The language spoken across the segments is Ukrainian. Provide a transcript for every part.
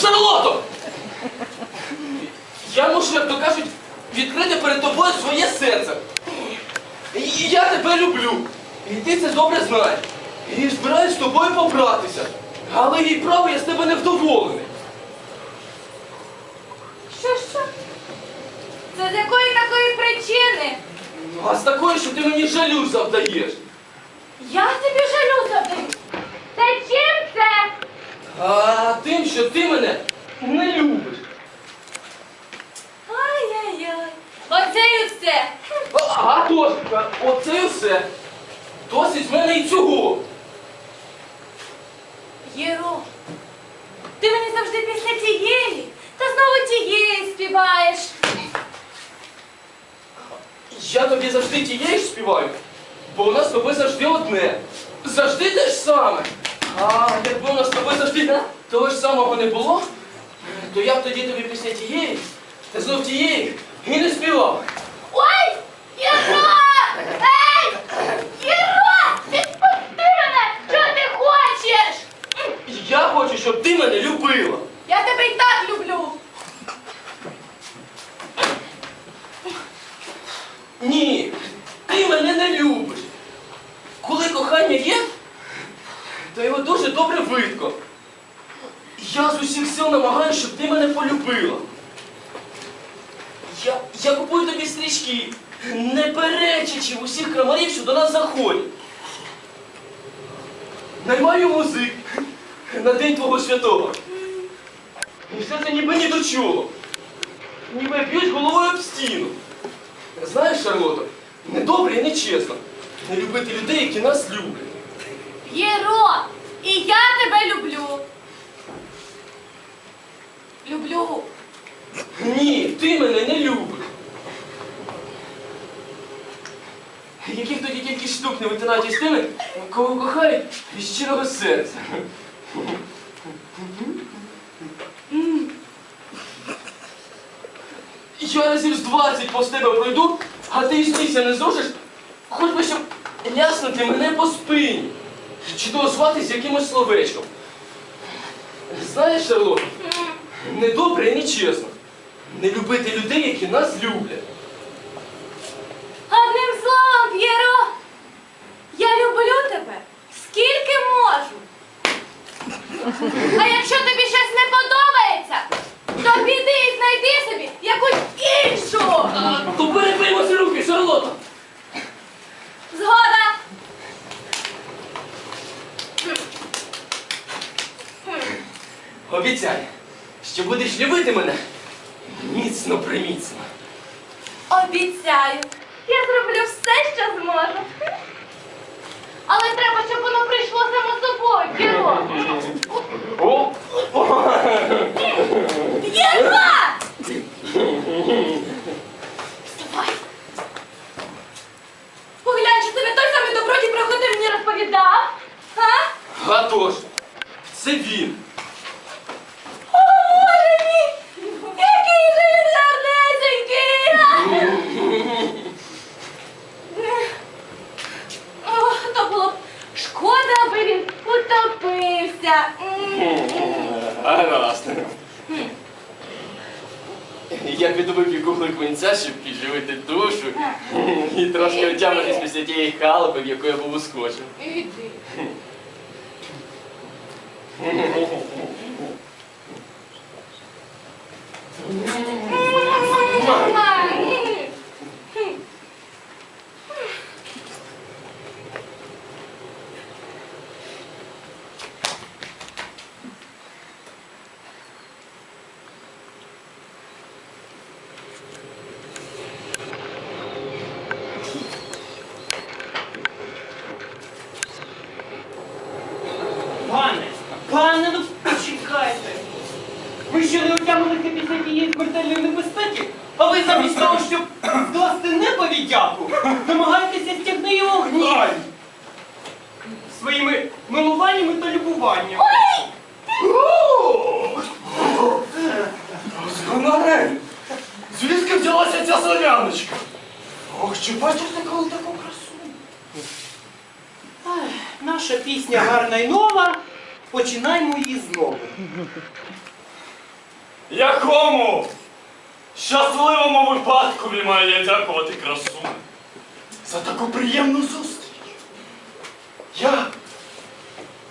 Шарлото! Я мушу, як то кажуть, відкрити перед тобою своє серце. І я тебе люблю. І ти це добре знаєш. І збираюсь з тобою побратися. Але їй право я з тебе невдоволений. Що що? Це з якої такої причини? Ну, А з такої, що ти мені жалю завдаєш. Я тобі жалю завдаю. Та чим це? А тим, що ти мене не любиш. Ай-яй-яй. Оце і все. А, а тож, оце і все. Досить з мене і цього. Єро, ти мені завжди після тієї, та знову тієї співаєш. Я тобі завжди тієї ж співаю, бо у нас з тобою завжди одне. Завжди те ж саме. А якби у нас з тобою завжди того ж самого не було, то я б тоді тобі після тієї, та знов тієї і не співав. Ой! Єро! Ей! Єро! Відпусти мене! Що ти хочеш? Я хочу, щоб ти мене любила. Я тебе і так люблю. Ні, ти мене не любиш. Коли кохання є, то його дуже добре видко. Я з усіх сил намагаюся, щоб ти мене полюбила. Я, я купую тобі стрічки, не перечачи в усіх крамарів, що до нас заходять. Наймаю музик на день твого святого. І все це ніби ні до чого. Ніби б'ють головою об стіну. Знаєш, Шарлото, недобре і нечесно не любити людей, які нас люблять. Єро! І я тебе люблю. Люблю. Ні, ти мене не любиш. Яких тоді тільки штук не витирають із тими, кого кохають від щирого серця. Я разів з 20 повз тебе пройду, а ти і смійся не зрушиш, хоч би щоб ляснути мене по спині. Чи то озватись якимось словечком. Знаєш, Шарлот, недобре і нечесно. Не любити людей, які нас люблять. Одним словом, П'єро, я люблю тебе скільки можу. А якщо тобі щось не подобається, то піди і знайди будеш любити мене міцно приміцно. Обіцяю, я зроблю все, що зможу. Але треба, щоб воно прийшло само собою, П'єро. О! Єра! Вставай. Поглянь, чи це не той самий добродій, про якого ти мені розповідав? А? А тож, це він. О, Боже мій! Який же він гарнесенький! О, то було б шкода, аби він утопився. Гаразд. Я піду вип'ю кухлик винця, щоб підживити душу і трошки отямитись після тієї халупи, в яку я був ускочив. Іди пане, ну почекайте. Ви ще не отямилися після тієї смертельної небезпеки, а ви замість того, щоб вкласти неповідяку, намагаєтеся стягни його гнів. Своїми та любуванням. Звідки взялася ця соляночка? Ох, чи бачиш ти коли таку красу? Наша пісня гарна й нова. Починаймо її знову. Якому щасливому випадкові маю я дякувати красуне за таку приємну зустріч. Я?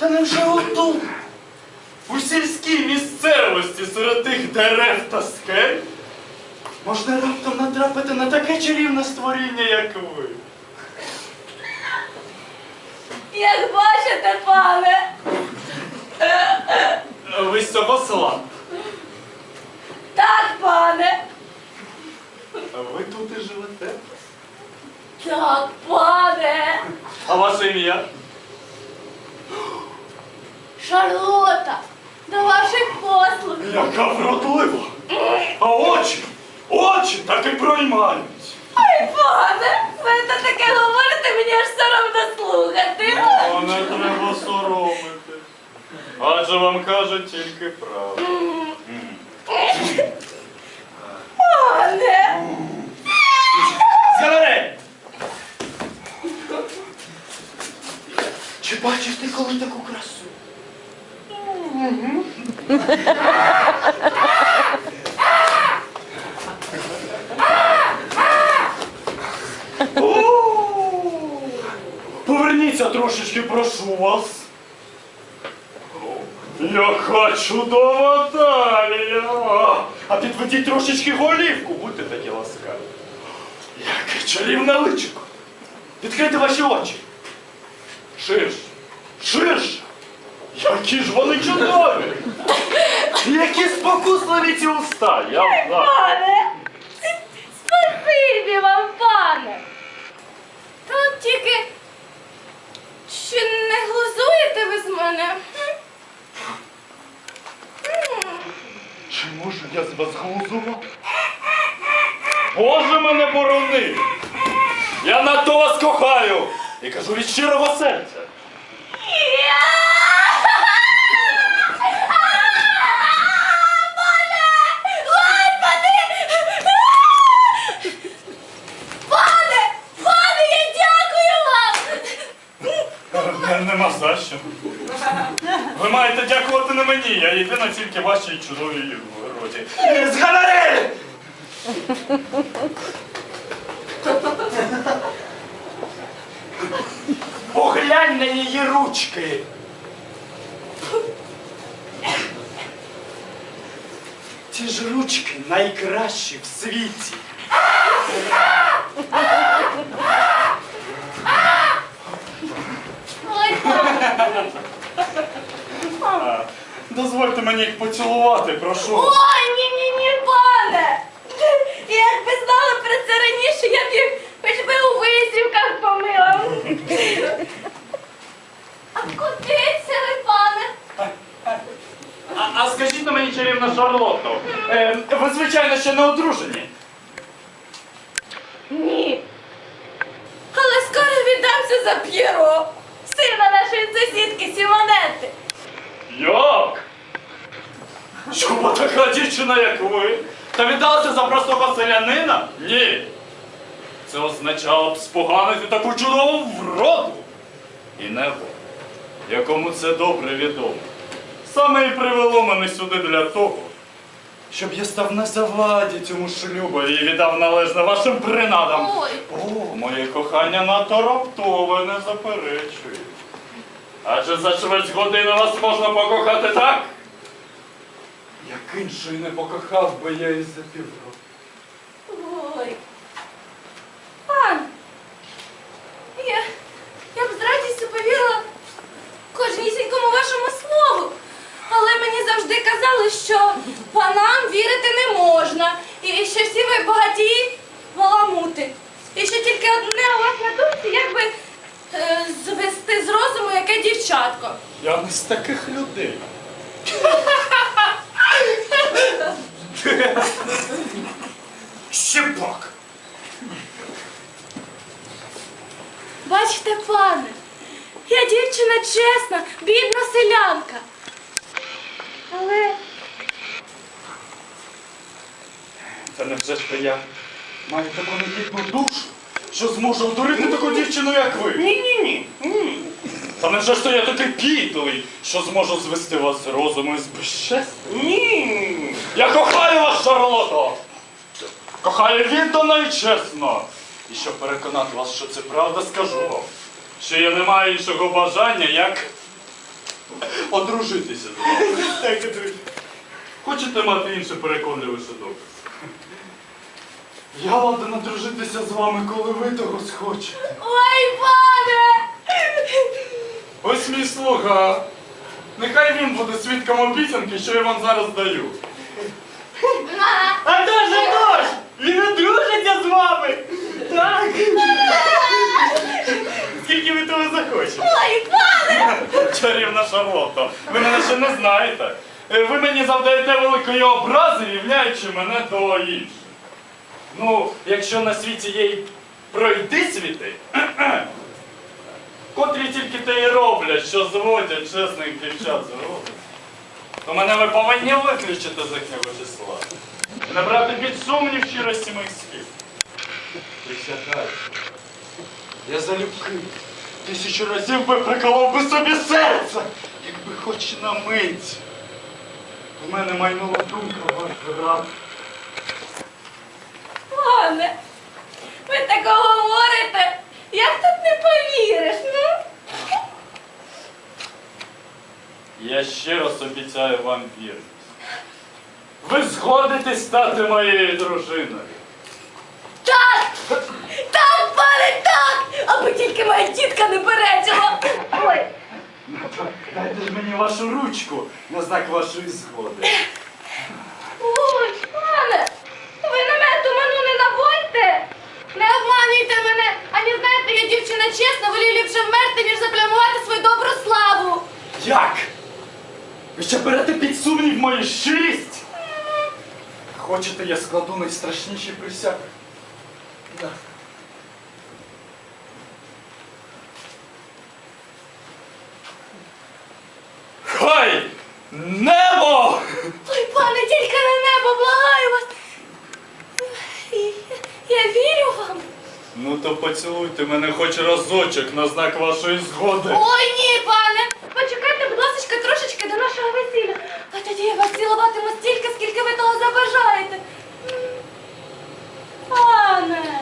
Та невже отут, у сільській місцевості серед тих дерев та скель, можна раптом натрапити на таке чарівне створіння, як ви. Як бачите, пане, Ви з цього села. так, пане, Ви тут і живете. так, пане, А ваше ім'я? Шарлота, до ваших послуг. Яка вродлива! А очі, очі так і проймають. Ой, пане, ви то таке говорите, мені аж соромно слухати. О, не треба соромити. Адже вам кажуть тільки правду. Пане, Згорей! Чи бачиш ти коли таку красу? О! Поверніться трошечки, прошу вас. Яка чудова талія! А підведіть трошечки голівку, будьте такі ласкаві. Яке чарівне личико! Відкрийте ваші очі! Ширше! Ширше! Які ж вони чудові! Які спокусливі ці уста! Я знаю! пане, спасибі вам, пане. Тут тільки, що не глузуєте ви з мене? Чи можу я з вас глузував? Боже мене борони! Я надто вас кохаю! І кажу від щирого серця! Пане! Пане, я дякую вам! Не- Що. Ви маєте дякувати не мені, я єдина тільки вашій чудовій роді. З ганарель! Поглянь на її ручки. Ці ж ручки найкращі в світі. Дозвольте мені їх поцілувати, прошу. Ой, ні-ні-ні, пане! Якби знали про це раніше, я б їх хоч би у висівках помила. А куди це ви, пане? А, а скажіть на мені, чарівна Шарлотто, е, ви, звичайно, ще не одружені. Ні. Але скоро віддамся за П'єро, сусідки Сімонети. Як? Щоб така дівчина, як ви, та віддалася за простого селянина? Ні. Це означало б споганити таку чудову вроду. І небо, якому це добре відомо, саме і привело мене сюди для того, щоб я став на заваді цьому шлюбу і віддав належне вашим принадам. Ой. О, моє кохання надто раптове, не заперечую. Адже за чверть години вас можна покохати так? Як іншої не покохав би я і за півроку. Ой. Пан, я, я б з радістю повірила кожнісінькому вашому слову. Але мені завжди казали, що панам вірити не можна. І що всі ви багатії баламути. І що тільки одне у вас на думці, як би е, звести з розуму яке дівчатко. Я не з таких людей. Щепак! Бачите, пане, я дівчина чесна, бідна селянка. Але Та невже ж то я маю таку негідну душу, що зможу одурити таку дівчину, як ви? Ні-ні-ні. Ні. Та не ж то я такий підлий, що зможу звести вас з розуму і з безчестя? Ні! Я кохаю вас, Шарлото! Кохаю віддано і чесно. І щоб переконати вас, що це правда, скажу вам, що я не маю іншого бажання, як одружитися з вами. Так, друзі. Хочете мати інше переконливіше доказ? Я ладен одружитися з вами, коли ви того схочете. Ой, пане! Ось мій слуга. Нехай він буде свідком обіцянки, що я вам зараз даю. А тож, а тож! Він одружиться з вами! Так! Скільки ви того захочете? Ой, пане! Чарівна Шарлотто, ви мене ще не знаєте. Е, Ви мені завдаєте великої образи, рівняючи мене до інших. Ну, якщо на світі є й пройдисвіти, котрі тільки те й роблять, що зводять чесних дівчат з роду, то мене ви повинні виключити з їхнього числа. І не брати під сумнів щирості моїх слів. Присягаю. Я залюбки тисячу разів би приколов би собі серце, якби хоч на мить. В мене майнула думка ваш брат. Пане! Ви так говорите! Як тут не повіриш, ну? Я ще раз обіцяю вам вірність. Ви згодитесь стати моєю дружиною. Так! Так, пане, так! Аби тільки моя тітка не перечила! Ой! Дайте ж мені вашу ручку на знак вашої згоди. Ой, пане! Ви на мене туману не наводьте! Не обманюйте мене! Ані знаєте, я дівчина чесна, волію ліпше вмерти, ніж заплямувати свою добру славу! Як? Ви ще берете під сумнів мою щирість? Хочете, я складу найстрашніші присяги? Да. Хай! Небо! Ой, пане, тільки на небо, благаю вас! Я, я вірю вам! Ну то поцілуйте мене хоч разочок на знак вашої згоди. Ой, ні, пане! Почекайте, будь ласка, трошечки до нашого весілля. А тоді я вас цілуватиму стільки, скільки ви того забажаєте. М. Пане!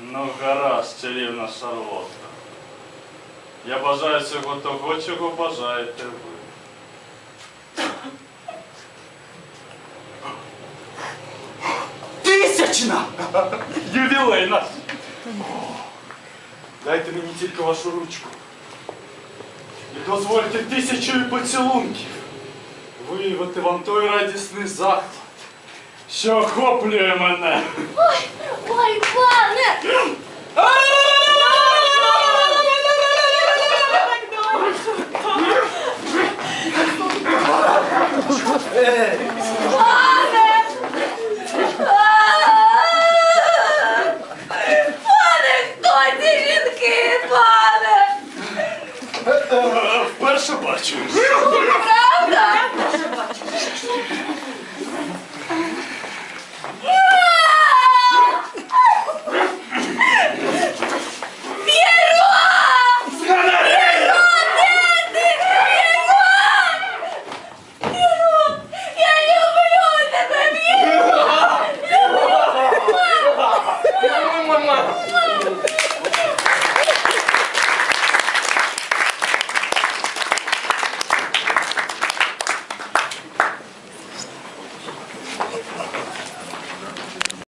Ну, гаразд, чарівна Шарлотта. Я бажаю всього того, чого бажаєте ви. Тисячна! Ювілейна! Дайте мені тільки вашу ручку. І дозвольте тисячою поцілунків виявити вам той радісний захват, що охоплює мене. Ой, ой, пане!